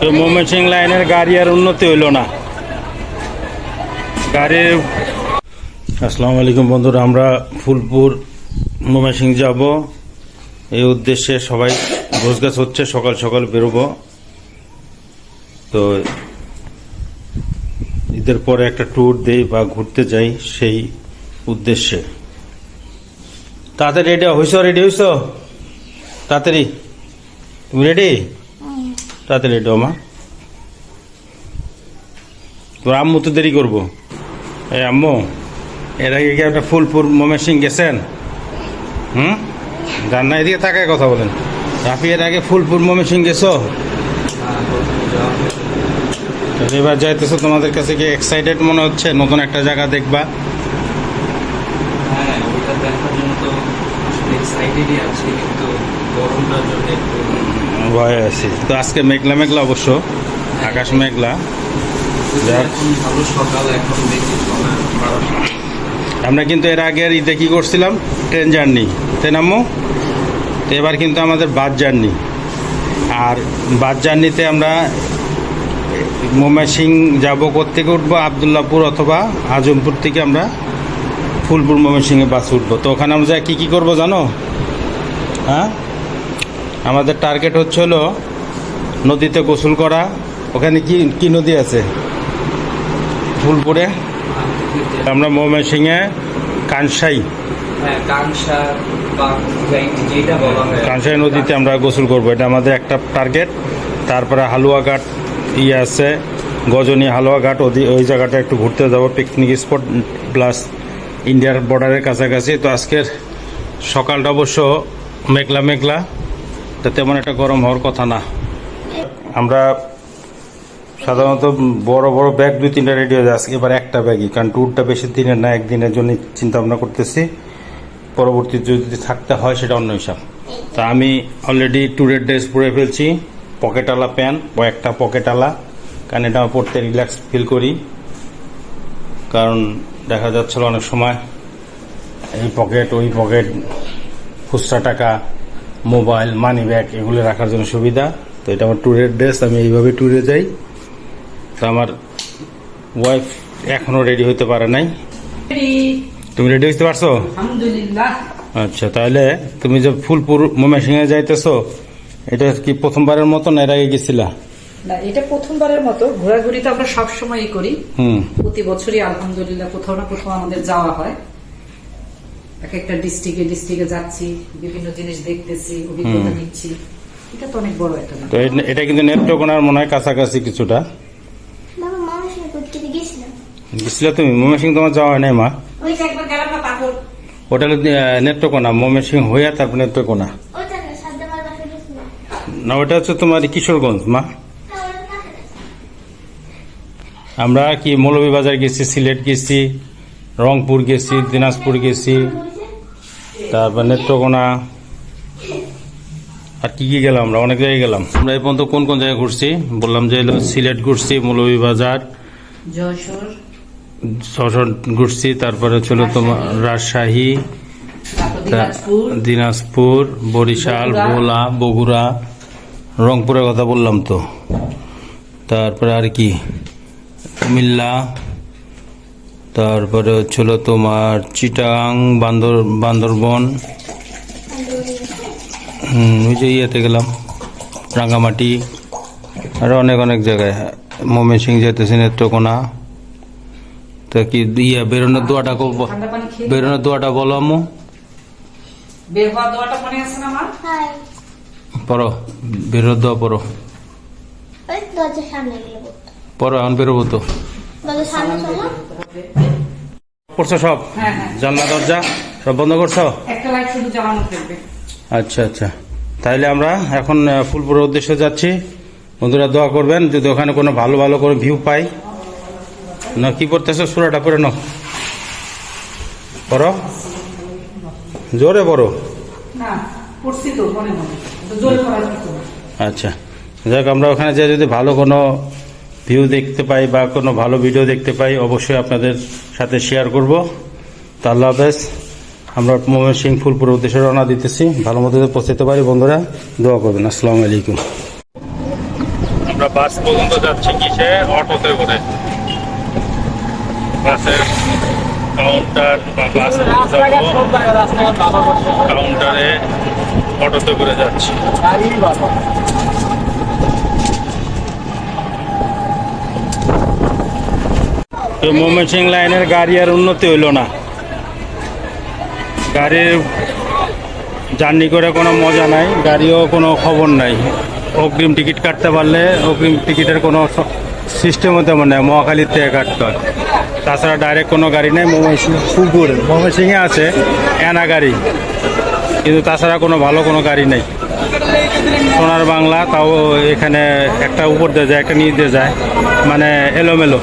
তো ময়মনসিং লাইনের গাড়ি আর উন্নতি হইল না। গাড়ির আসসালামু আলাইকুম বন্ধুরা, আমরা ফুলপুর ময়মনসিং যাব। এই উদ্দেশ্যে সবাই গোছগাছ হচ্ছে, সকাল সকাল বেরোবো। তো ঈদের পরে একটা ট্যুর দেই বা ঘুরতে যাই সেই উদ্দেশ্যে। তাড়াতাড়ি রেডি হইছ রেডি হইছ? তাড়াতাড়ি। তুমি রেডি তাড়াতাড়ি রেডি মা। তোর আম্মু তো দেরি করব। এই আম্মু, এর আগে কি একটা ফুলপুর মমের সিং গেছেন? হুম? যান না, এদিকে তাকায় কথা বলেন। রাফি, এর আগে ফুলপুর মমের সিং গেছো? এবার যাইতেছো তোমাদের কাছে কি এক্সাইটেড মনে হচ্ছে? নতুন একটা জায়গা দেখবা। হ্যাঁ এক্সাইটেডই আছি, কিন্তু গরমটার জন্য একটু ভয়ে আছি। তো আজকে মেঘলা মেঘলা অবশ্য, আকাশ মেঘলা। আমরা কিন্তু এর আগে ঈদে কি করছিলাম? Train journey. তাই নামো এবার কিন্তু আমাদের বাস জার্নি। আর বাস জার্নিতে আমরা সিং যাব থেকে উঠবো? আবদুল্লাপুর অথবা আজমপুর থেকে আমরা ফুলপুর ময়মনসিংহে বাস উঠবো। তো ওখানে আমরা কী কী করব জানো? হ্যাঁ? আমাদের টার্গেট হচ্ছে হলো নদীতে গোসল করা। ওখানে কি কি নদী আছে? ফুলপুরে? আমরা ময়মনসিংহে কানসাই। হ্যাঁ কানসাই নদীতে আমরা গোসল করব। এটা আমাদের একটা টার্গেট তারপরে হালুয়াঘাট ইয়ে আছে গজনী হালুয়াঘাট ওই জায়গাটা একটু ঘুরতে যাব পিকনিক স্পট প্লাস ইন্ডিয়ার বর্ডারের কাছাকাছি। তো আজকের সকালটা অবশ্য মেঘলা মেঘলা। তো তেমন একটা গরম হওয়ার কথা না। আমরা সাধারণত বড় বড় ব্যাগ দুই, তিনটা রেডি হয়ে যায়। আজকে এবার একটা ব্যাগই, কারণ ট্যুরটা বেশি দিনের না, একদিনের জন্য চিন্তা ভাবনা করতেছি। পরবর্তীতে যদি থাকতে হয় সেটা অন্য হিসাব। তা আমি অলরেডি ট্যুরের ড্রেস পরে ফেলছি। পকেটালা প্যান্ট ও একটা পকেটালা কারণ এটা আমার পড়তে রিল্যাক্স ফিল করি। কারণ দেখা যাচ্ছিল অনেক সময় এই পকেট ওই পকেট খুচরা টাকা। মোবাইল মানি ব্যাগ এগুলো রাখার জন্য সুবিধা। তো এটা আমার ট্যুরের ড্রেস আমি এইভাবে ট্যুরে যাই। তো আমার ওয়াইফ এখনও রেডি হতে পারে নাই। তুমি রেডি হতে পারছ? আচ্ছা তাহলে তুমি যে ফুলপুর ময়মনসিংহে যাইতেছো এটা কি প্রথমবারের মতো না এর আগে গেছিলা? না এটা প্রথমবারের মতো। ঘোরাঘুরি তো আমরা সব সময়ই করি। হুম। প্রতি বছরই আলহামদুলিল্লাহ কোথাও না কোথাও আমাদের যাওয়া হয়। এক একটা ডিস্ট্রিক্টে ডিস্ট্রিক্টে যাচ্ছি বিভিন্ন জিনিস দেখতেছি অভিজ্ঞতা নিচ্ছি। এটা তো অনেক বড় একটা তো এটা কিন্তু নেত্রকোনার মনে হয় কাছাকাছি কিছুটা। ঘুরতে তুমি? ময়মনসিং তোমার যাওয়া হয় নাই মা? ওটা নেত্রকোনা ময়মনসিং হইয়া তারপর নেত্রকোনা না ওটা হচ্ছে তোমার কিশোরগঞ্জ মা। কাছে আমরা কি মৌলভীবাজার গেছি সিলেট গেছি রংপুর গেছি দিনাজপুর গেছি তারপর নেত্রকোনা। আর কি কি গেলাম আমরা? অনেক জায়গায় গেলাম। আমরা এই পর্যন্ত কোন কোন জায়গায় ঘুরছি? বললাম যে সিলেট ঘুরছি মৌলভীবাজার। যশোর। ঘুরছি তারপরে ছিল তোমার রাজশাহী দিনাজপুর। দিনাজপুর বরিশাল ভোলা বগুড়া। রংপুরের কথা বললাম তো। তারপরে আর কি? কুমিল্লা। তারপরে হচ্ছিল তোমার চিটাং বান্দর বান্দরবন। হুম, ওই যে ইয়েতে গেলাম রাঙ্গামাটি আরও অনেক অনেক জায়গায়। ময়মনসিং যেতেছি নেত্রকোনা। তা কি ইয়ে বেরোনোর দোয়াটা বেরোনোর দোয়াটা বলো আম্মু। মনে পড়ো বেরোর দোয়া পড়ো। পড়ো এখন বেরোবো তো। সামনে পড়ছো সব? হ্যাঁ হ্যাঁ। জানলা দরজা সব বন্ধ করছ? আচ্ছা আচ্ছা। তাইলে আমরা এখন ফুলপুরের উদ্দেশ্যে যাচ্ছি। বন্ধুরা দোয়া করবেন যদি ওখানে কোনো ভালো ভালো করে ভিউ পাই। না কি পড়তেছো? সুরাটা পড়ে নাও। পড়ো। জোরে পড়ো। আচ্ছা। যাক আমরা ওখানে যে যদি ভালো কোনো ভিউ দেখতে পাই বা কোনো ভালো ভিডিও দেখতে পাই, অবশ্যই আপনাদের সাথে শেয়ার করব। তা আল্লাহ হাফেজ, আমরা মোহাম্মদ সিং ফুলপুর উদ্দেশ্যে রওনা দিতেছি। ভালো মতো পৌঁছাতে পারি, বন্ধুরা, দোয়া করবেন। আসসালামু আলাইকুম। আমরা বাস পর্যন্ত যাচ্ছি কিসে? অটোতে করে। বাসের কাউন্টার বা বাস কাউন্টারে অটোতে করে যাচ্ছি। তো ময়মনসিং লাইনের গাড়ি আর উন্নতি হইল না। গাড়ির জার্নি করে কোনো মজা নাই, গাড়িও কোনো খবর নাই। অগ্রিম টিকিট কাটতে পারলে অগ্রিম টিকিটের কোনো সিস্টেমও তেমন নেই, মহাখালীর থেকে কাটতে হয়। তাছাড়া ডাইরেক্ট কোনো গাড়ি নেই ময়মনসিং পুকুর ময়মনসিংহে আছে এনা গাড়ি, কিন্তু তাছাড়া কোনো ভালো কোনো গাড়ি নেই। সোনার বাংলা তাও এখানে একটা উপর দিয়ে যায়, একটা নিচ দিয়ে যায় মানে এলোমেলো।